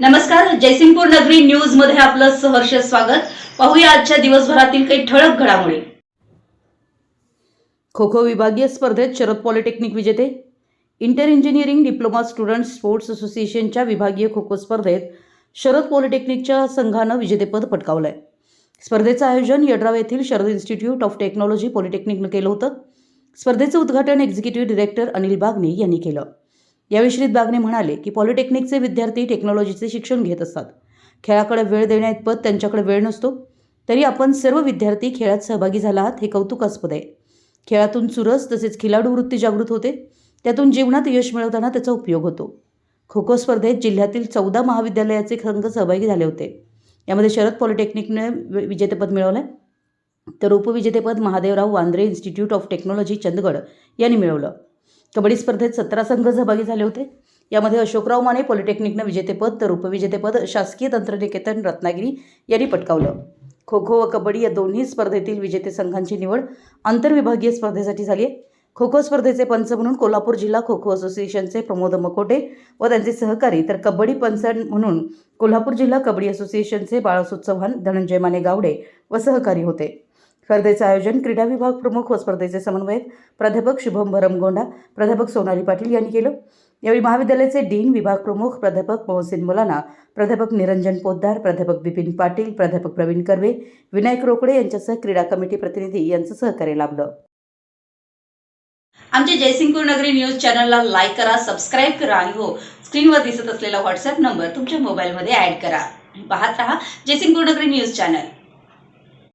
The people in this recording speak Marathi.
नमस्कार जयसिंगपूर नगरी न्यूजमध्ये आपलं सहर्ष स्वागत. पाहूया आजच्या दिवसभरातील काही ठळक घडामोडी. खो खो विभागीय स्पर्धेत शरद पॉलिटेक्निक विजेते. Inter engineering diploma student sports असोसिएशनच्या विभागीय खो खो स्पर्धेत शरद पॉलिटेक्निकच्या संघानं विजेतेपद पटकावलं आहे स्पर्धेचं आयोजन यड्राव येथील शरद इन्स्टिट्यूट ऑफ टेक्नॉलॉजी पॉलिटेक्निकनं केलं होतं. स्पर्धेचं उद्घाटन एक्झिक्युटिव्ह डिरेक्टर अनिल बागने यांनी केलं. यावेळी श्रीत बागणे म्हणाले की पॉलिटेक्निकचे विद्यार्थी टेक्नॉलॉजीचे शिक्षण घेत असतात. खेळाकडे वेळ देण्याइतपत त्यांच्याकडे वेळ नसतो. तरी आपण सर्व विद्यार्थी खेळात सहभागी झाला आहात हे कौतुकास्पद आहे. खेळातून चुरस तसेच खिलाडू वृत्ती जागृत होते. त्यातून जीवनात यश मिळवताना त्याचा उपयोग होतो. खो खो स्पर्धेत जिल्ह्यातील चौदा महाविद्यालयाचे संघ सहभागी झाले होते. यामध्ये शरद पॉलिटेक्निकने वि- विजेतेपद मिळवलं आहे तर उपविजेतेपद Mahadevrao Wandre institute of technology Chandgad यांनी मिळवलं. कबड्डी स्पर्धेत सतरा संघ सहभागी झाले होते. यामध्ये अशोकराव माने पॉलिटेक्निकनं विजेतेपद तर उपविजेतेपद शासकीय तंत्रनिकेतन रत्नागिरी यांनी पटकावलं. खो खो व कबड्डी या दोन्ही स्पर्धेतील विजेते संघांची निवड आंतरविभागीय स्पर्धेसाठी झाली आहे. खो खो स्पर्धेचे पंच म्हणून कोल्हापूर जिल्हा खो खो असोसिएशनचे प्रमोद मकोटे व त्यांचे सहकारी तर कबड्डी पंच म्हणून कोल्हापूर जिल्हा कबड्डी असोसिएशनचे बाळासू चव्हाण धनंजय माने गावडे व सहकारी होते. स्पर्धेचं आयोजन क्रीडा विभाग प्रमुख व स्पर्धेचे समन्वयक प्राध्यापक शुभम भरमगोंडा प्राध्यापक सोनाली पाटील यांनी केलं. यावेळी महाविद्यालयाचे डीन विभाग प्रमुख प्राध्यापक मोहसिन मुलाना प्राध्यापक निरंजन पोद्दार प्राध्यापक बिपिन पाटील प्राध्यापक प्रवीण कर्वे विनायक रोकडे यांच्यासह क्रीडा कमिटी प्रतिनिधी यांचं सहकार्य लाभलं. आमच्या जयसिंगपूर नगरी न्यूज चॅनलला लाईक करा सबस्क्राईब करा आणि हो स्क्रीनवर दिसत असलेला व्हॉट्सअप नंबर तुमच्या मोबाईलमध्ये ऍड करा. पाहत रहा जयसिंगपूर नगरी न्यूज चॅनल.